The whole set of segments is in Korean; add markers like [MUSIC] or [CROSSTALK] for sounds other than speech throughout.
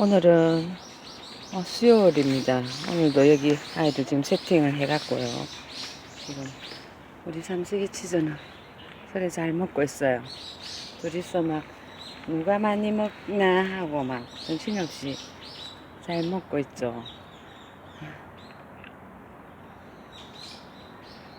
오늘은 어, 수요일입니다. 오늘도 여기 아이들 지금 세팅을 해갖고요. 지금 우리 삼식이 치즈는 소리 잘 먹고 있어요. 둘이서 막 누가 많이 먹나 하고 막 정신없이 잘 먹고 있죠.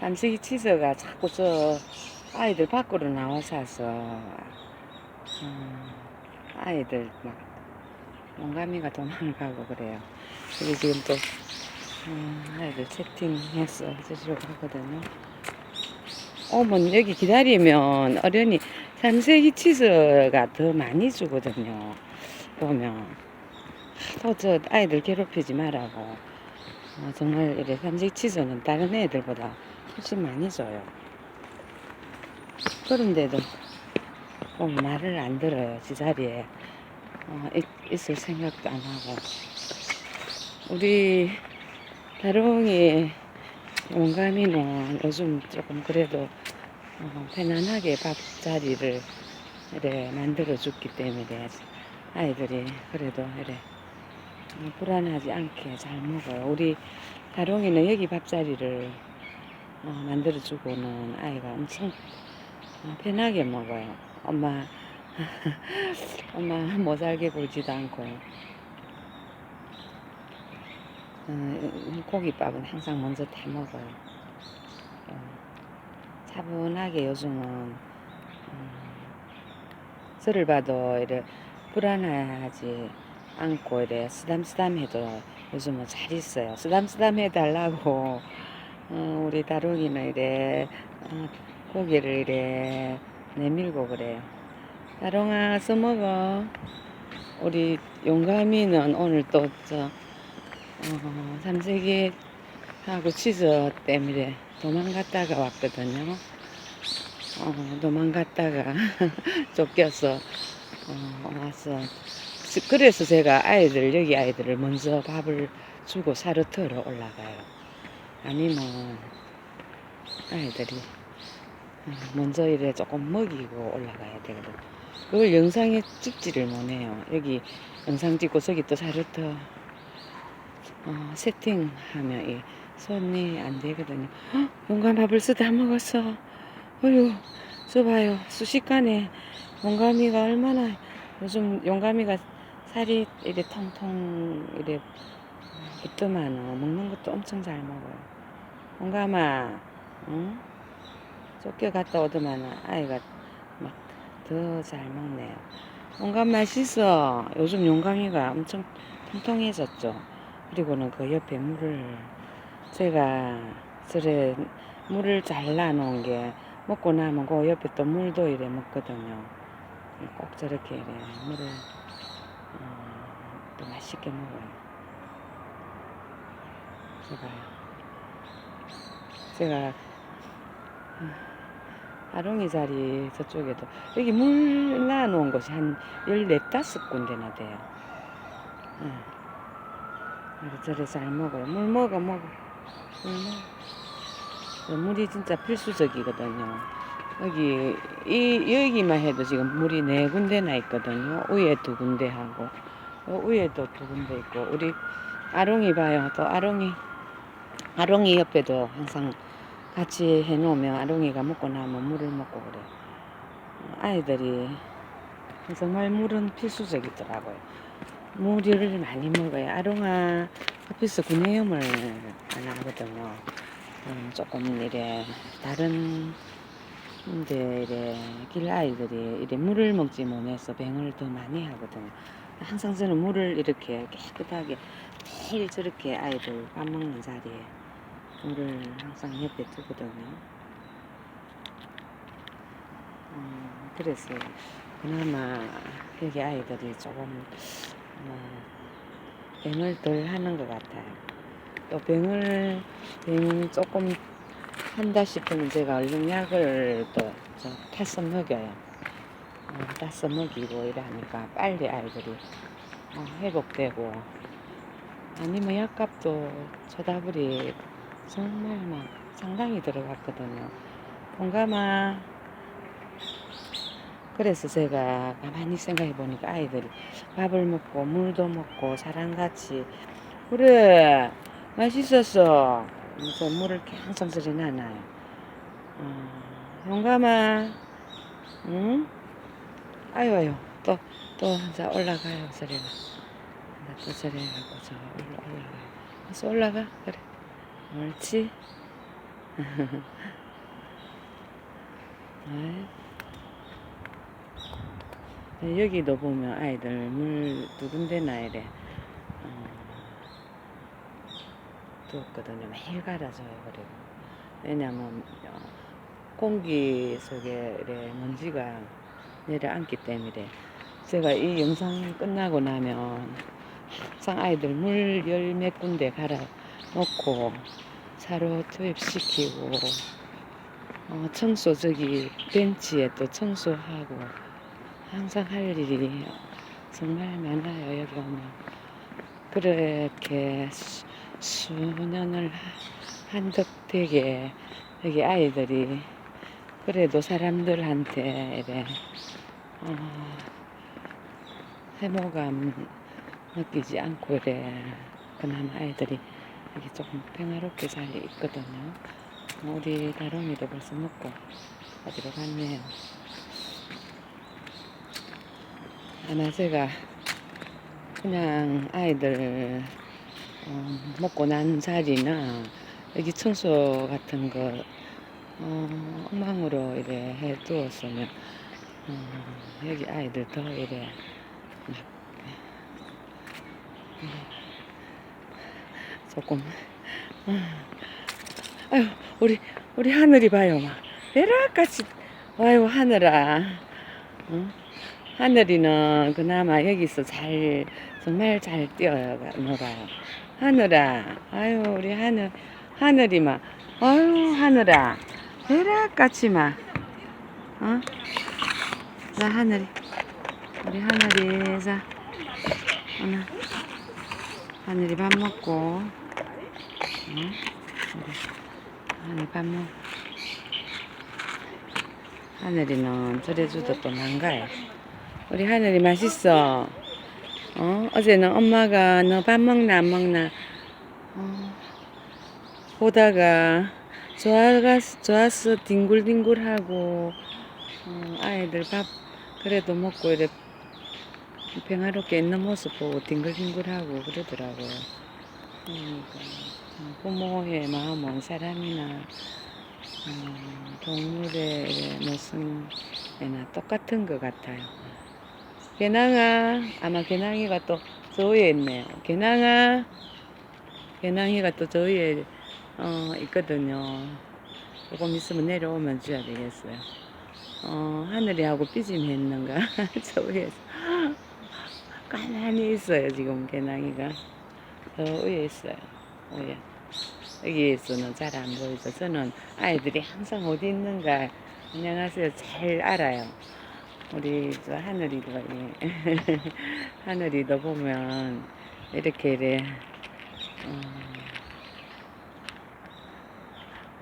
삼식이 치즈가 자꾸 저 아이들 밖으로 나와서 음, 아이들 막 용감이가 도망가고 그래요. 그리고 지금 또 음, 아이들 채팅해서 저리로 가거든요. 오면 여기 기다리면 어련히 삼색이 치즈가 더 많이 주거든요. 보면 또저 아이들 괴롭히지 말라고 어, 정말 이래 삼색 치즈는 다른 애들보다 훨씬 많이 줘요. 그런데도 꼭 말을 안 들어요. 지 자리에 어, 있, 있을 생각도 안 하고 우리 다롱이 용감이는 요즘 조금 그래도 어, 편안하게 밥자리를 이래 만들어 줬기 때문에 아이들이 그래도 이래 어, 불안하지 않게 잘 먹어요. 우리 다롱이는 여기 밥자리를 어, 만들어 주고는 아이가 엄청 어, 편하게 먹어요. 엄마 [LAUGHS] 엄마 못 살게 굴지도 않고 어, 고깃밥은 항상 먼저 다 먹어요. 어, 차분하게 요즘은 음, 저를 봐도 불안하지 않고 이래 쓰담쓰담해도 요즘은 잘 있어요. 쓰담쓰담 해 달라고 어, 우리 다롱이는 이래 어, 고기를 이래 내밀고 그래요. 다롱아 써먹어. 우리 용감이는 오늘 또저 어, 삼색이 하고 치즈 때문에 도망갔다가 왔거든요. 어, 도망갔다가 [LAUGHS] 쫓겨서 어, 와서 그래서 제가 아이들 여기 아이들을 먼저 밥을 주고 사르트로 올라가요. 아니면 아이들이 어, 먼저 이래 조금 먹이고 올라가야 되거든. 그걸 영상에 찍지를 못해요. 여기 영상 찍고 저기 또 사르트 어, 세팅하면 이 손이 안 되거든요. 헉, 용감아 벌써 다 먹었어. 어휴, 저 봐요. 순식간에 용감이가 얼마나 요즘 용감이가 살이 이래 통통 이래 붙더만 먹는 것도 엄청 잘 먹어요. 용감아, 응? 쫓겨갔다 오더만 아이가 막 더 잘 먹네요. 용감 맛있어. 요즘 용감이가 엄청 통통해졌죠. 그리고는 그 옆에 물을 제가 저래 물을 잘라 놓은 게 먹고 나면 그 옆에 또 물도 이래 먹거든요. 꼭 저렇게 이래 물을 어, 또 맛있게 먹어요. 제가 제가 아롱이 자리 저쪽에도 여기 물 놔놓은 곳이 한 14, 5군데나 돼요. 응. 저래 잘 먹어요. 물 먹어, 먹어. 물 먹어. 물이 진짜 필수적이거든요. 여기, 이, 여기만 해도 지금 물이 네 군데나 있거든요. 위에 두 군데 하고, 어, 위에도 두 군데 있고, 우리 아롱이 봐요. 또 아롱이, 아롱이 옆에도 항상 같이 해놓으면 아롱이가 먹고 나면 물을 먹고 그래. 아이들이 정말 물은 필수적이더라고요. 물을 많이 먹어요. 아롱아 커피스 구내염을 안 하거든요. 음, 조금 이래 다른 데 이래 길 아이들이 이래 물을 먹지 못해서 병을 더 많이 하거든요. 항상 저는 물을 이렇게 깨끗하게 매일 저렇게 아이들 밥 먹는 자리에 물을 항상 옆에 두거든요. 음, 그래서 그나마 여기 아이들이 조금 어, 병을 덜 하는 것 같아요. 또 병을 병 조금 한다 싶으면 제가 얼른 약을 또저 타서 먹여요. 어, 타서 먹이고 이러니까 빨리 아이들이 어, 회복되고 아니면 약값도 쳐다보리 정말 막 상당히 들어갔거든요. 공감아 그래서 제가 가만히 생각해 보니까 아이들이 밥을 먹고 물도 먹고 사람같이. 그래 맛있었어. 그래서 물을 계속 소리 나나요. 어, 용감아 응? 아유 아유. 또또 이제 올라가요 소리가 또 저래 갖고 저 올라 올라가요. 그래서 올라가. 그래 옳지. [LAUGHS] 네, 여기도 보면 아이들 물 두 군데 나 이래 어, 두었거든요. 매일 갈아줘요. 그리고 왜냐면 어, 공기 속에 이래 먼지가 내려앉기 때문에 제가 이 영상 끝나고 나면 항상 아이들 물 열 몇 군데 갈아 놓고 차로 투입시키고 어, 청소 저기 벤치에 또 청소하고 항상 할 일이 정말 많아요 여기 오면 그렇게 수, 수년을 하- 한덕되게 여기 아이들이 그래도 사람들한테 이래 어, 해모감 느끼지 않고 이래 그나마 아이들이 여기 조금 평화롭게 잘 있거든요. 우리 다롱이도 벌써 먹고 어디로 갔네요. 아마 제가 그냥 아이들 어, 먹고 난 자리나 여기 청소 같은 거 어, 엉망으로 이래 해 두었으면 어, 여기 아이들 더 이래 막 어, 조금 어, 아유 우리 우리 하늘이 봐요 막 내락같이. 아유 하늘아. 응? 하늘이는 그나마 여기서 잘 정말 잘 뛰어요 봐요 하늘아. 아유 우리 하늘 하늘이 막 아유 하늘아. 내락같이 막 어? 자 하늘이. 우리 하늘이 자. 오늘 하늘이 밥 먹고 하늘 밥 먹. 하늘이는 저래주도 또 난가요. 우리 하늘이 맛있어. 어? 어제는 엄마가 너 밥 먹나 안 먹나 어, 보다가 좋아가 좋았어 뒹굴뒹굴하고 어, 아이들 밥 그래도 먹고 이래 평화롭게 있는 모습 보고 뒹굴뒹굴하고 그러더라고요. 그러니까 참 부모의 마음은 사람이나 음, 동물의 모습이나 똑같은 것 같아요. 개낭아, 아마 개낭이가 또 저 위에 있네요. 개낭아, 개낭이가 또 저 위에 어, 있거든요. 조금 있으면 내려오면 줘야 되겠어요. 어, 하늘이하고 삐짐 했는가? [LAUGHS] 저 위에서. [LAUGHS] 가만히 있어요, 지금 개낭이가. 저 위에 있어요. 위에. 여기에서는 잘 안 보이죠. 저는 아이들이 항상 어디 있는가 안녕하세요 잘 알아요. 우리 저 하늘이도 예. [LAUGHS] 하늘이도 보면 이렇게 이래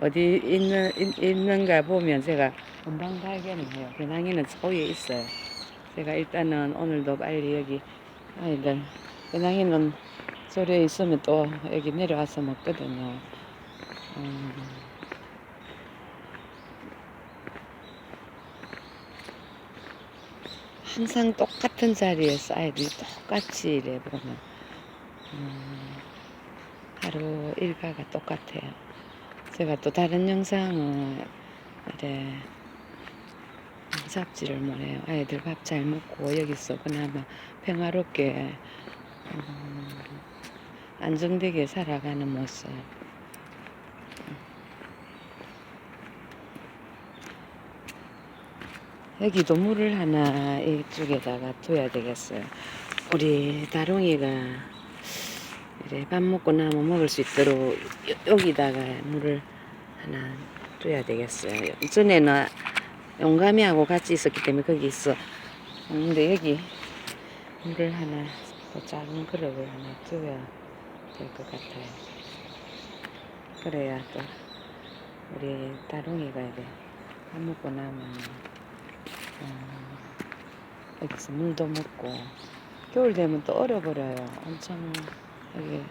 어, 디 있는 있, 있는가 보면 제가 금방 발견을 해요. 배낭이는 저 위에 있어요. 제가 일단은 오늘도 빨리 여기 아이들 배낭이는 저래 있으면 또 여기 내려와서 먹거든요. 음. 항상 똑같은 자리에서 아이들이 똑같이 이래 보면 음, 하루 일과가 똑같아요. 제가 또 다른 영상은 이래 잡지를 못해요. 아이들 밥 잘 먹고 여기서 그나마 평화롭게 음, 안정되게 살아가는 모습. 여기도 물을 하나 이쪽에다가 둬야 되겠어요. 우리 다롱이가 이래 밥 먹고 나면 먹을 수 있도록 여- 여기다가 물을 하나 둬야 되겠어요. 전에는 용감이하고 같이 있었기 때문에 거기 있어. 음, 근데 여기 물을 하나 또 작은 그릇을 하나 둬야 될 것 같아요. 그래야 또 우리 다롱이가 이래 밥 먹고 나면 어, 여기서 물도 먹고 겨울 되면 또 얼어버려요. 엄청 여기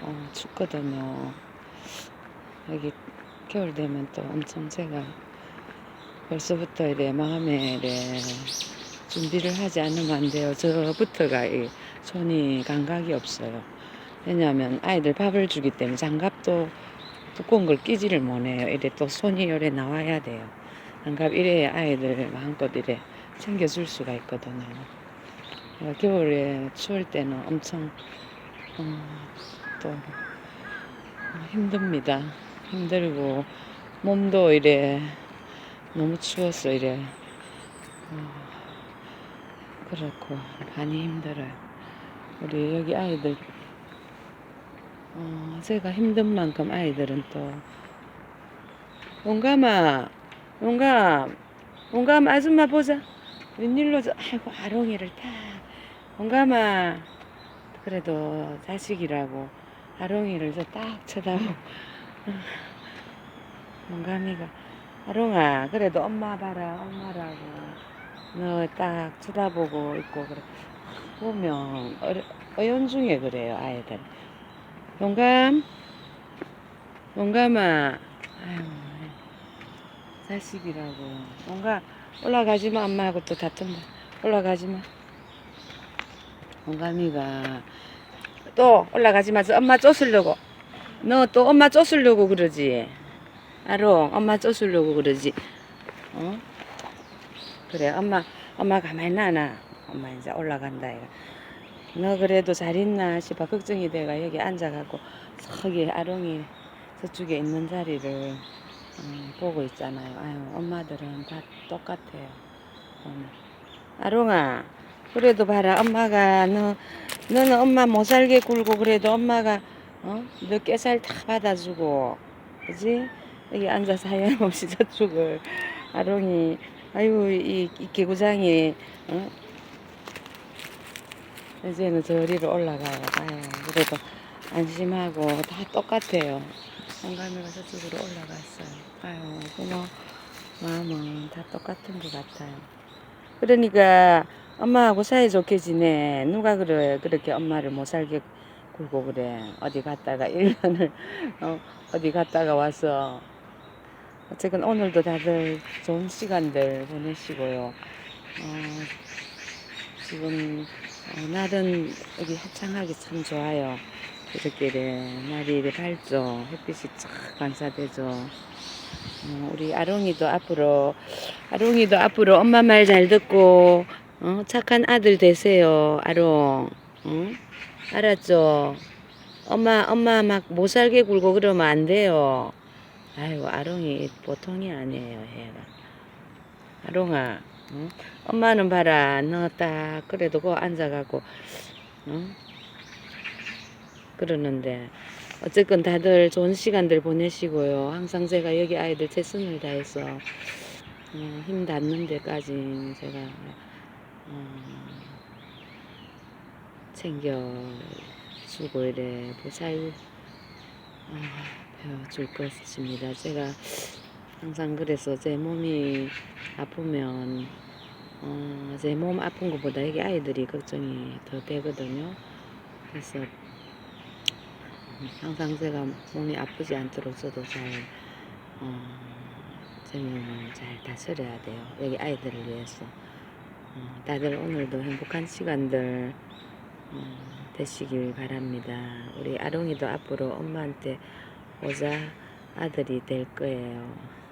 어, 춥거든요. 여기 겨울 되면 또 엄청 제가 벌써부터 이래 마음에 이래 준비를 하지 않으면 안 돼요. 저부터가 이 손이 감각이 없어요. 왜냐하면 아이들 밥을 주기 때문에 장갑도 두꺼운 걸 끼지를 못해요. 이래 또 손이 요래 나와야 돼요. 장갑 이래야 아이들 마음껏 이래 챙겨줄 수가 있거든요. 겨울에 추울 때는 엄청 어, 또 어, 힘듭니다. 힘들고 몸도 이래 너무 추워서 이래 어, 그렇고 많이 힘들어요. 우리 여기 아이들 어, 제가 힘든 만큼 아이들은 또 용감아 용감 용감 아줌마 보자. 웬일로 저 아이고 아롱이를 딱 용감아 그래도 자식이라고 아롱이를 저 딱 쳐다보고. [LAUGHS] 용감이가. 아롱아 그래도 엄마 봐라 엄마라고. 너 딱 쳐다보고 있고 그래. 보면 어, 어연중에 그래요 아이들 용감. 용감아. 아유 자식이라고. 용감 올라가지마. 엄마하고 또 다툰다 올라가지마. 용감이가 또 올라가지마 저 엄마 쫓으려고. 너 또 엄마 쫓으려고 그러지? 아롱 엄마 쫓으려고 그러지? 어? 그래 엄마 엄마 가만히 놔놔. 엄마 이제 올라간다 이거 너 그래도 잘 있나 싶어 걱정이 돼가 여기 앉아갖고 저기 아롱이 저쪽에 있는 자리를 음, 보고 있잖아요. 아유 엄마들은 다 똑같아요. 오늘. 아롱아 그래도 봐라 엄마가 너 너는 엄마 못 살게 굴고 그래도 엄마가 어? 너 깨살 다 받아주고 그지? 여기 앉아서 하염없이 저쪽을 아롱이 아유 이, 이 개구장이 어? 이제는 저리로 올라가요. 아유, 그래도 안심하고 다 똑같아요. 성감이가 저쪽으로 올라갔어요. 아유, 고마워. 마음은 다 똑같은 것 같아요. 그러니까 엄마하고 사이좋게 지내. 누가 그래, 그렇게 엄마를 못 살게 굴고 그래. 어디 갔다가 [LAUGHS] 1년을, 어, 어디 갔다가 와서. 어쨌든 오늘도 다들 좋은 시간들 보내시고요. 어, 지금 어, 날은 여기 화창하기 참 좋아요. 이래 날이 이래 밝죠. 햇빛이 쫙 반사되죠. 어, 우리 아롱이도 앞으로 아롱이도 앞으로 엄마 말 잘 듣고 어, 착한 아들 되세요. 아롱. 응? 알았죠? 엄마 엄마 막 못 살게 굴고 그러면 안 돼요. 아이고 아롱이 보통이 아니에요. 얘가. 아롱아. 응? 엄마는 봐라 너 딱 그래도 그 앉아가고 어? 그러는데 어쨌건 다들 좋은 시간들 보내시고요 항상 제가 여기 아이들 최선을 다해서 어, 힘 닿는 데까지 제가 어, 챙겨주고 이래 보살 어, 배워줄 것입니다 제가 항상 그래서 제 몸이 아프면 어, 제 몸 아픈 것보다 여기 아이들이 걱정이 더 되거든요. 그래서 항상 제가 몸이 아프지 않도록 저도 잘, 어, 제 몸을 잘 다스려야 돼요. 여기 아이들을 위해서. 어, 다들 오늘도 행복한 시간들 어, 되시길 바랍니다. 우리 아롱이도 앞으로 엄마한테 오자 아들이 될 거예요.